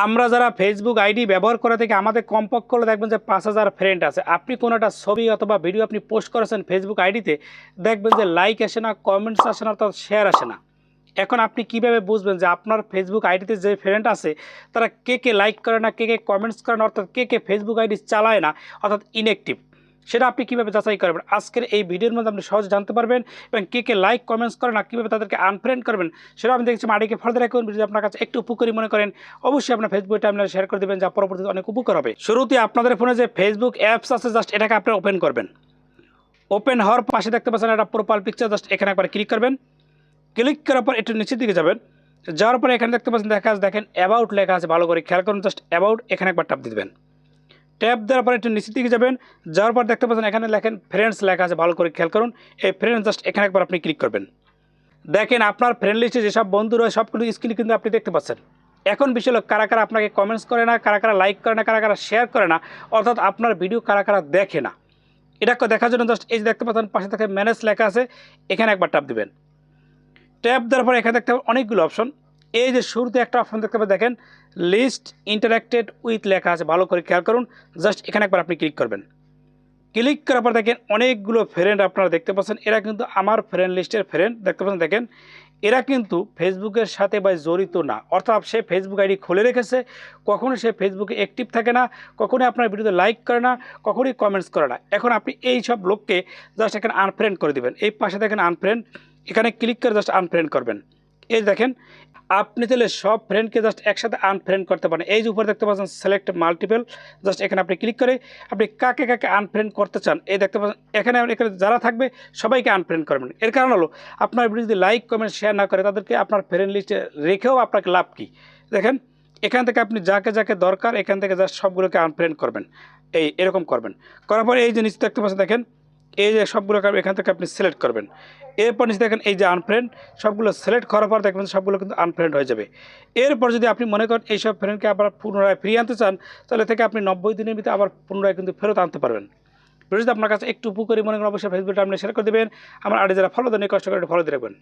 আমরা যারা Facebook ID ব্যবহার করে থেকে আমাদের কমপক্ষ করলে দেখবেন যে পাঁচ হাজার ফ্রেন্ড আছে। আপনি কোনো একটা ছবি অথবা ভিডিও আপনি পোস্ট করেছেন ফেসবুক আইডিতে দেখবেন যে লাইক আসে না কমেন্টস আসে না, অর্থাৎ শেয়ার আসে না। এখন আপনি কীভাবে বুঝবেন যে আপনার ফেসবুক আইডিতে যে ফ্রেন্ড আছে, তারা কে কে লাইক করে না, কে কে কমেন্টস করে না, অর্থাৎ কে কে ফেসবুক আইডি চালায় না, অর্থাৎ ইনঅ্যাক্টিভ সেটা আপনি কীভাবে যাচাই করবেন? আজকের এই ভিডিওর মধ্যে আপনি সহজে জানতে পারবেন এবং কে কে লাইক কমেন্টস করেন না কীভাবে তাদেরকে আনফ্রেন্ড করবেন সেটা আমি দেখছি। আইডিকে ফলো রাখবেন যদি আপনার কাছে একটু উপকারী মনে করেন, অবশ্যই আপনার ফেসবুক টাইমলাইনে শেয়ার করে দেবেন, যা পরবর্তীতে অনেক উপকার হবে। শুরুতে আপনাদের ফোনে যে ফেসবুক অ্যাপস আছে জাস্ট এটাকে আপনি ওপেন করবেন। ওপেন হওয়ার পাশে দেখতে পাচ্ছেন একটা প্রোফাইল পিকচার জাস্ট এখানে একবার ক্লিক করবেন। ক্লিক করার পর একটু নিচের দিকে যাবেন। যাওয়ার পরে এখানে দেখতে পাচ্ছেন, দেখা আছে, দেখেন অ্যাবাউট লেখা আছে, ভালো করে খেয়াল করুন জাস্ট অ্যাবাউট এখানে একবার টাপ দেবেন। ট্যাপ দেওয়ার পরে একটু নিচের দিকে যাবেন। যাওয়ার পর দেখতে পাচ্ছেন এখানে লেখেন ফ্রেন্ডস লেখা আছে, ভালো করে খেয়াল করুন। এই ফ্রেন্ডস জাস্ট এখানে একবার আপনি ক্লিক করবেন। দেখেন আপনার ফ্রেন্ড লিস্টে যেসব বন্ধু রয়েছে সব সবগুলো স্ক্রিনে কিন্তু আপনি দেখতে পাচ্ছেন। এখন বিষয় হলো কারা কারা আপনাকে কমেন্টস করে না, কারা কারা লাইক করে না, কারা কারা শেয়ার করে না, অর্থাৎ আপনার ভিডিও কারা কারা দেখে না। এটাকে দেখার জন্য জাস্ট এই যে দেখতে পাচ্ছেন, পাশে থেকে ম্যানেজ লেখা আছে, এখানে একবার টাপ দিবেন। ট্যাপ দেওয়ার পরে এখানে দেখতে অনেকগুলো অপশন এই যে শুরুতে একটা অপশন দেখতে পাবেন, দেখেন লিস্ট ইন্টারাক্টেড উইথ লেখা আছে, ভালো করে খেয়াল করুন জাস্ট এখানে একবার আপনি ক্লিক করবেন। ক্লিক করার পর দেখেন, অনেকগুলো ফ্রেন্ড আপনারা দেখতে পাচ্ছেন, এরা কিন্তু আমার ফ্রেন্ড লিস্টের ফ্রেন্ড দেখতে পাচ্ছেন, দেখেন, এরা কিন্তু ফেসবুকের সাথে বা জড়িত না, অর্থাৎ সে ফেসবুক আইডি খুলে রেখেছে, কখনো সে ফেসবুকে অ্যাক্টিভ থাকে না, কখনোই আপনার ভিডিওতে লাইক করে না, কখনোই কমেন্টস করে না। এখন আপনি এই সব লোককে জাস্ট এখানে আনফ্রেন্ড করে দিবেন। এই পাশে দেখেন আনফ্রেন্ড এখানে ক্লিক করে জাস্ট আনফ্রেন্ড করবেন। এই দেখেন আপনি তাহলে সব ফ্রেন্ডকে জাস্ট একসাথে আনফ্রেন্ড করতে পারেন। এই যে উপরে দেখতে পাচ্ছেন সিলেক্ট মাল্টিপল জাস্ট এখানে আপনি ক্লিক করে আপনি কাকে কাকে আনফ্রেন্ড করতে চান, এই দেখতে পাচ্ছেন, এখানে এখানে যারা থাকবে সবাইকে আনফ্রেন্ড করবেন। এর কারণ হলো, আপনার ভিডিও যদি লাইক কমেন্ট শেয়ার না করে, তাদেরকে আপনার ফ্রেন্ড লিস্টে রেখেও আপনাকে লাভ কী? দেখেন, এখান থেকে আপনি যাকে যাকে দরকার, এখান থেকে জাস্ট সবগুলোকে আনফ্রেন্ড করবেন। এই, এরকম করবেন। করার পরে এই যে নিচে দেখতে পাচ্ছেন, দেখেন এই যে সবগুলোকে এখান থেকে আপনি সিলেক্ট করবেন। এরপর নিচে দেখেন এই যে আনফ্রেন্ড সবগুলো সিলেক্ট করার পর দেখবেন সবগুলো কিন্তু আনফ্রেন্ড হয়ে যাবে। এরপর যদি আপনি মনে করেন এইসব ফ্রেন্ডকে আবার পুনরায় ফিরিয়ে আনতে চান, তাহলে থেকে আপনি নব্বই দিনের ভিতরে আবার পুনরায় কিন্তু ফেরত আনতে পারবেন। যদি আপনার কাছে একটু উপকারী মনে করেন, অবশ্যই ফেসবুকটা আপনি শেয়ার করে দেবেন। আমার আড়ে যারা ফলো দেন কষ্ট করে ফলো দিয়ে রাখবেন।